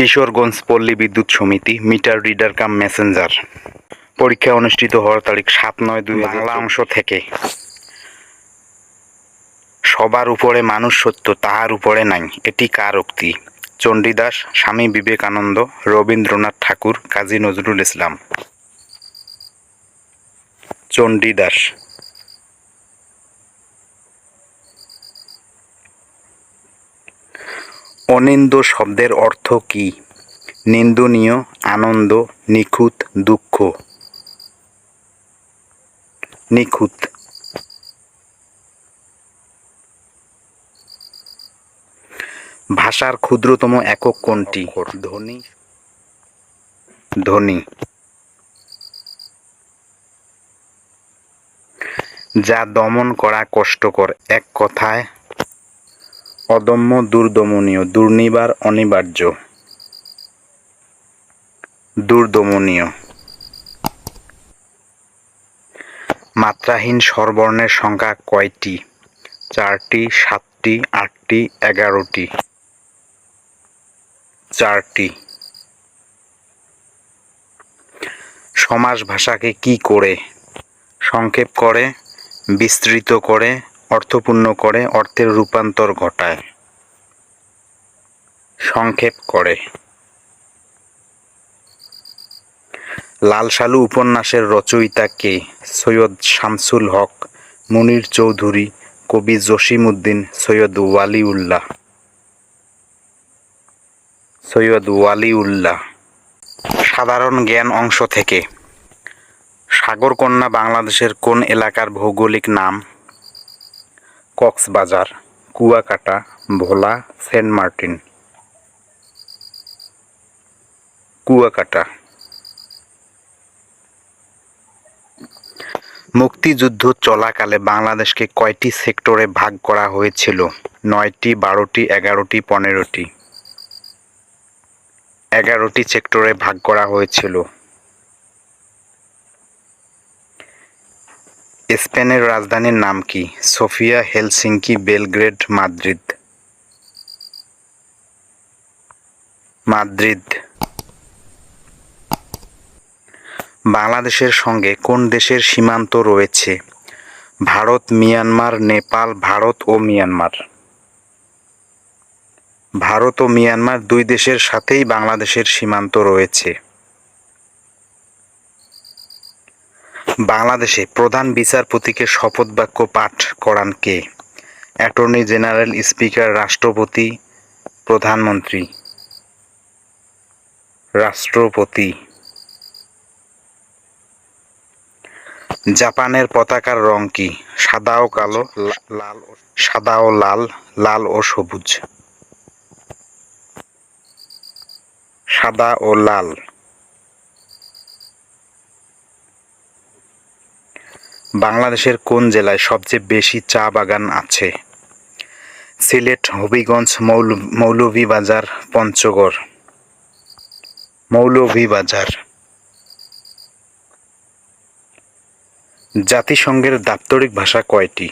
কিশোরগঞ্জ পল্লী বিদ্যুৎ সমিতি মিটার রিডার কাম মেসেঞ্জার। পরীক্ষা অনুষ্ঠিত হওয়ার তারিখ সাত নয় দুই বাংলা অংশ থেকে। সবার উপরে মানুষ সত্য তাহার উপরে নাই এটি কার উক্তি? চণ্ডীদাস স্বামী বিবেকানন্দ রবীন্দ্রনাথ ঠাকুর কাজী নজরুল ইসলাম। চণ্ডীদাস অনিন্দ শব্দের অর্থ কী? নিন্দনীয় আনন্দ নিখুঁত দুঃখ। নিখুঁত। ভাষার ক্ষুদ্রতম একক কোনটি? ধ্বনি। ধ্বনি। যা দমন করা কষ্টকর। এক কথায় অদম্য দুর্দমনীয়, দুর্নিবার অনিবার্য। দুর্দমনীয়। মাত্রাহীন স্বরবর্ণের সংখ্যা কয়টি? চারটি, সাতটি, আটটি, এগারোটি। চারটি। সমাজ ভাষাকে কি করে? সংক্ষেপ করে, বিস্তৃত করে অর্থপূর্ণ করে, অর্থের রূপান্তর ঘটায়। সংক্ষেপ করে। লাল সালু উপন্যাসের রচয়িতা কে? সৈয়দ শামসুল হক, মুনির চৌধুরী, কবি জসিম উদ্দিন সৈয়দ ওয়ালিউল্লাহ। সৈয়দ ওয়ালিউল্লাহ। সাধারণ জ্ঞান অংশ থেকে। সাগরকন্যা বাংলাদেশের কোন এলাকার ভৌগোলিক নাম? Cox's Bazar, Kuakata, Bhola, Saint Martin. Kuakata. মুক্তিযুদ্ধ চলাকালে বাংলাদেশকে কয়টি সেক্টরে ভাগ করা হয়েছিল? নয়টি, বারোটি, এগারোটি, পনেরোটি। এগারোটি সেক্টরে ভাগ করা হয়েছিল। স্পেনের রাজধানীর নাম কি? Sofia Helsinki Belgrade, Madrid. Madrid. বাংলাদেশের সঙ্গে কোন দেশের সীমান্ত রয়েছে? ভারত, মিয়ানমার, নেপাল, ভারত ও মিয়ানমার। ভারত ও মিয়ানমার দুই দেশের সাথেই বাংলাদেশের সীমান্ত রয়েছে। বাংলাদেশে প্রধান বিচারপতিকে শপথ বাক্য পাঠ করান কে? অ্যাটর্নি জেনারেল, স্পিকার, রাষ্ট্রপতি, প্রধানমন্ত্রী। রাষ্ট্রপতি। জাপানের পতাকার রং কি? সাদা ও কালো লাল সাদা ও লাল লাল ও সবুজ। সাদা ও লাল। বাংলাদেশের কোন জেলায় সবচেয়ে বেশি চা বাগান আছে? সিলেট, হবিগঞ্জ, মৌল, মৌলভীবাজার, পঞ্চগড়। মৌলভীবাজার। জাতিসংঘের দাপ্তরিক ভাষা কয়টি?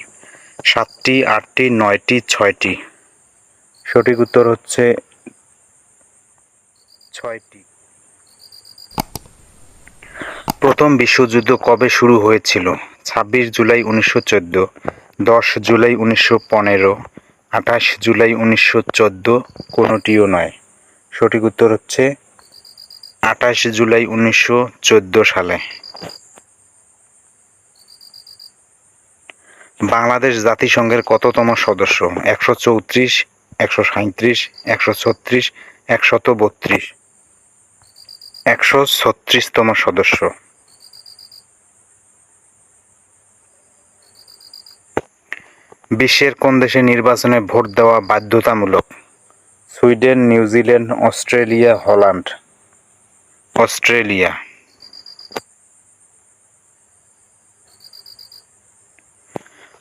সাতটি, আটটি, নয়টি, ছয়টি। সঠিক উত্তর হচ্ছে ছয়টি। প্রথম বিশ্বযুদ্ধ কবে শুরু হয়েছিল? ছাব্বিশ জুলাই উনিশশো চোদ্দ, দশ জুলাই উনিশশো পনেরো, আঠাশ জুলাই উনিশশো চোদ্দ কোনোটিও নয়। সঠিক উত্তর হচ্ছে আঠাশ জুলাই উনিশশো চোদ্দ সালে। বাংলাদেশ জাতিসংঘের কততম সদস্য? একশো চৌত্রিশ, একশো সাঁত্রিশ একশো ছত্রিশ একশত বত্রিশ। একশো ছত্রিশতম সদস্য। বিশ্বের কোন দেশে নির্বাচনে ভোট দেওয়া বাধ্যতামূলক? Sweden New Zealand Australia, Holland. Australia.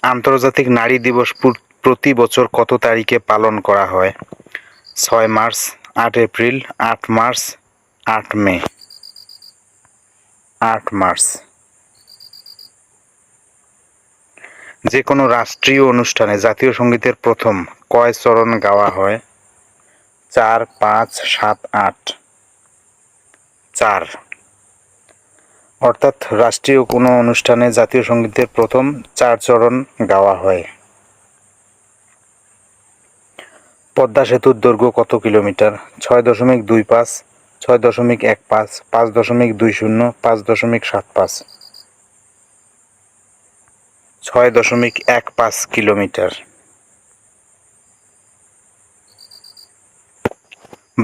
আন্তর্জাতিক নারী দিবস প্রতি বছর কত তারিখে পালন করা হয়? ছয় মার্চ, আট এপ্রিল, আট মার্চ, আট মে। আট মার্চ। যে কোনো রাষ্ট্রীয় অনুষ্ঠানে জাতীয় সঙ্গীতের প্রথম কয় চরণ গাওয়া হয়? চার, পাঁচ, সাত, আট। চার। অর্থাৎ রাষ্ট্রীয় কোনো অনুষ্ঠানে জাতীয় সঙ্গীতের প্রথম চার চরণ গাওয়া হয়। পদ্মা সেতুর দৈর্ঘ্য কত কিলোমিটার? ছয় দশমিক দুই পাঁচ, ছয় দশমিক এক পাঁচ পাঁচ দশমিক দুই শূন্য, পাঁচ দশমিক সাত পাঁচ। ছয় দশমিক এক পাঁচ কিলোমিটার।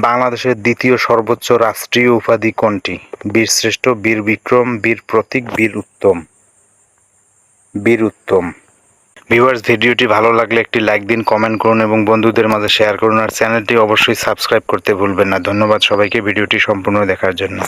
বাংলাদেশের দ্বিতীয় সর্বোচ্চ রাষ্ট্রীয় উপাধি কোনটি? বীরশ্রেষ্ঠ বীর বিক্রম, বীর প্রতীক, বীর উত্তম। বীর উত্তম। ভিউয়ার্স, ভিডিওটি ভালো লাগলে একটি লাইক দিন, কমেন্ট করুন এবং বন্ধুদের মাঝে শেয়ার করুন। আর চ্যানেলটি অবশ্যই সাবস্ক্রাইব করতে ভুলবেন না। ধন্যবাদ সবাইকে ভিডিওটি সম্পূর্ণ দেখার জন্য।